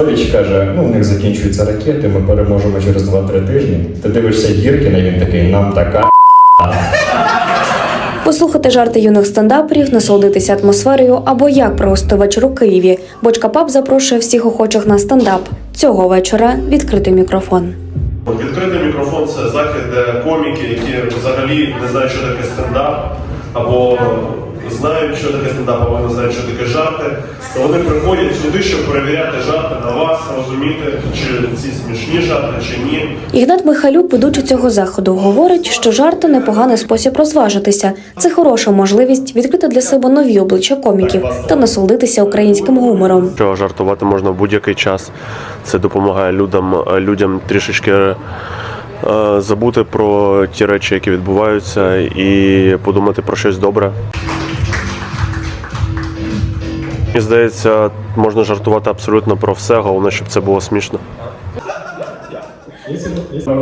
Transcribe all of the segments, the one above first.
Арестович каже: ну, у них закінчуються ракети, ми переможемо через 2-3 тижні. Ти дивишся Гіркіна, він такий, нам така. Послухати жарти юних стендаперів, насолодитися атмосферою або як провести вечір у Києві. Бочка Паб запрошує всіх охочих на стендап. Цього вечора відкритий мікрофон. Відкритий мікрофон це захід, де коміки, які взагалі не знають, що таке стендап, або знають, що таке стендап, або не знають, що таке жарти. То вони приходять сюди, щоб перевіряти жарти на вас, розуміти, чи ці смішні жарти, чи ні. Ігнат Михайлюк, ведучий цього заходу, говорить, що жарти непоганий спосіб розважитися. Це хороша можливість відкрити для себе нові обличчя коміків та насолодитися українським гумором. Що жартувати можна в будь-який час. Це допомагає людям, людям трішечки е, забути про ті речі, які відбуваються, і подумати про щось добре. Мені здається, можна жартувати абсолютно про все, головне, щоб це було смішно.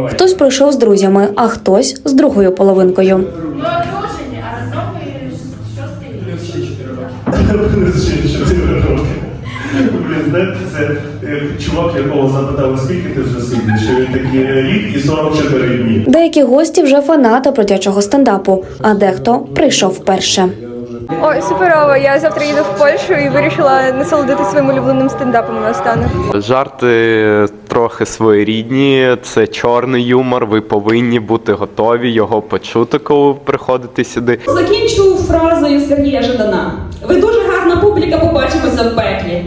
Хтось прийшов з друзями, а хтось з другою половинкою. Це чувак, якого запитали, скільки ти вже сидиш, що він такий «Е, рік і 44 дні. Деякі гості вже фанати бродячого стендапу, а дехто прийшов вперше. Ой, суперово. Я завтра їду в Польщу і вирішила насолодити своїм улюбленим стендапом наостанок. Жарти трохи своєрідні, це чорний юмор. Ви повинні бути готові його почути, коли ви приходите сюди. Закінчу фразою Сергія Жадана. Ви дуже гарна публіка, побачимося в пеклі.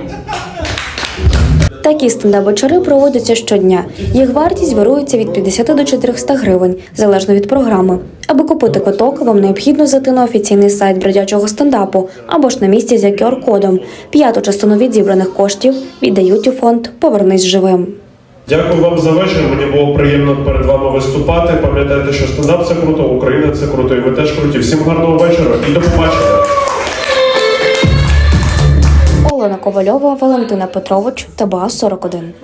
Такі стендап-вечори проводяться щодня. Їх вартість варується від 50 до 400 гривень, залежно від програми. Аби купити квиток, вам необхідно зайти на офіційний сайт бродячого стендапу або ж на місці за QR-кодом. П'яту частину від зібраних коштів віддають у фонд Повернись живим. Дякую вам за вечір. Мені було приємно перед вами виступати. Пам'ятайте, що стендап це круто, Україна це круто, і ви теж круті. Всім гарного вечора і до побачення. Олена Ковальова, Валентина Петрович, ТБА 41.